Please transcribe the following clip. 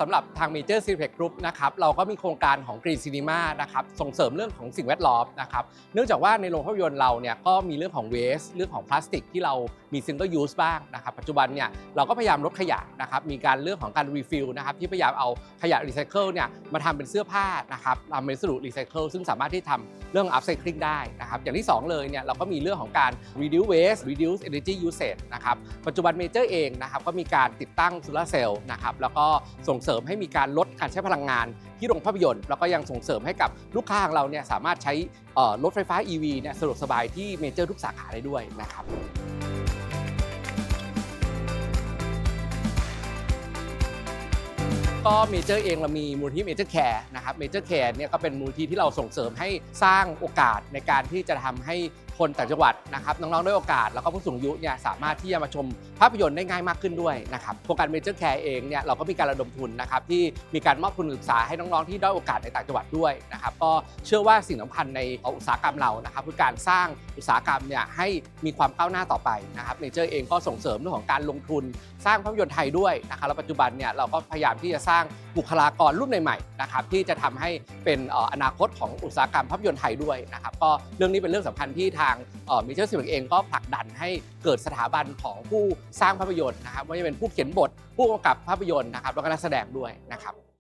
สำหรับทางเมเจอร์ซีเ e กกรุ๊ปนะครับเราก็มีโครงการของ Green Cinema นะครับส่งเสริมเรื่องของสิ่งแวดล้อมนะครับเนื่องจากว่าในโรงภาพยนตร์เราเนี่ยก็มีเรื่องของเวสเรื่องของพลาสติกที่เรามีซิงเกิลยูสบ้างนะครับปัจจุบันเนี่ยเราก็พยายามลดขยะนะครับมีการเรื่องของการรีฟิลนะครับที่พยายามเอาขยะรีไซเคิลเนี่ยมาทำเป็นเสื้อผ้านะครับทำเป็นวัสดุรีไซเคิลซึ่งสามารถที่ทำเรื่อง upcycling ได้นะครับอย่างที่สองเลยเนี่ยเราก็มีเรื่องของการ reduce waste reduce energy usage นะครับปัจจุบันเมเจอร์เองนะครับก็มีการติดตั้งโซลาร์เซลล์นะครับแล้วก็ส่งเสริมให้มีการลดการใช้พลังงานที่โรงภาพยนตร์แล้วก็ยังส่งเสริมให้กับลูกค้าของเราเนี่ยสามารถใช้รถไฟฟ้า EV เนี่ยสะดวกสบายที่เมเจอร์ทุกสาขาได้ด้วยนะครับก็เมเจอร์เองเรามีมูลที่เมเจอร์แคร์นะครับเมเจอร์แคร์เนี่ยก็เป็นมูลที่ที่เราส่งเสริมให้สร้างโอกาสในการที่จะทำให้ คนต่างจังหวัดนะครับน้องๆด้วยโอกาสแล้วก็ผู้สูงอายุเนี่ยสามารถที่จะมาชมภาพยนตร์ได้ง่ายมากขึ้นด้วยนะครับโครงการเมเจอร์แคร์เองเนี่ยเราก็มีการระดมทุนนะครับที่มีการมอบทุนศึกษาให้น้องๆที่ด้อยโอกาสในต่างจังหวัดด้วยนะครับก็เชื่อว่าสิ่งสำคัญในอุตสาหกรรมเรานะครับคือการสร้างอุตสาหกรรมเนี่ยให้มีความก้าวหน้าต่อไปนะครับเมเจอร์เองก็ส่งเสริมเรื่องของการลงทุน สร้างภาพยนตร์ไทยด้วยนะครับแล้วปัจจุบันเนี่ยเราก็พยายามที่จะสร้างบุคลากรรุ่นใหม่ๆนะครับที่จะทำให้เป็นเอ่ออนาคตของอุตสาหกรรมภาพยนตร์ไทยด้วยนะครับก็เรื่องนี้เป็นเรื่องสำคัญที่ทางมิเชอร์สิเองก็ผลักดันให้เกิดสถาบันของผู้สร้างภาพยนตร์นะครับไม่ว่าจะเป็นผู้เขียนบทผู้กำกับภาพยนตร์นะครับแล้วก็นักแสดงด้วยนะครับ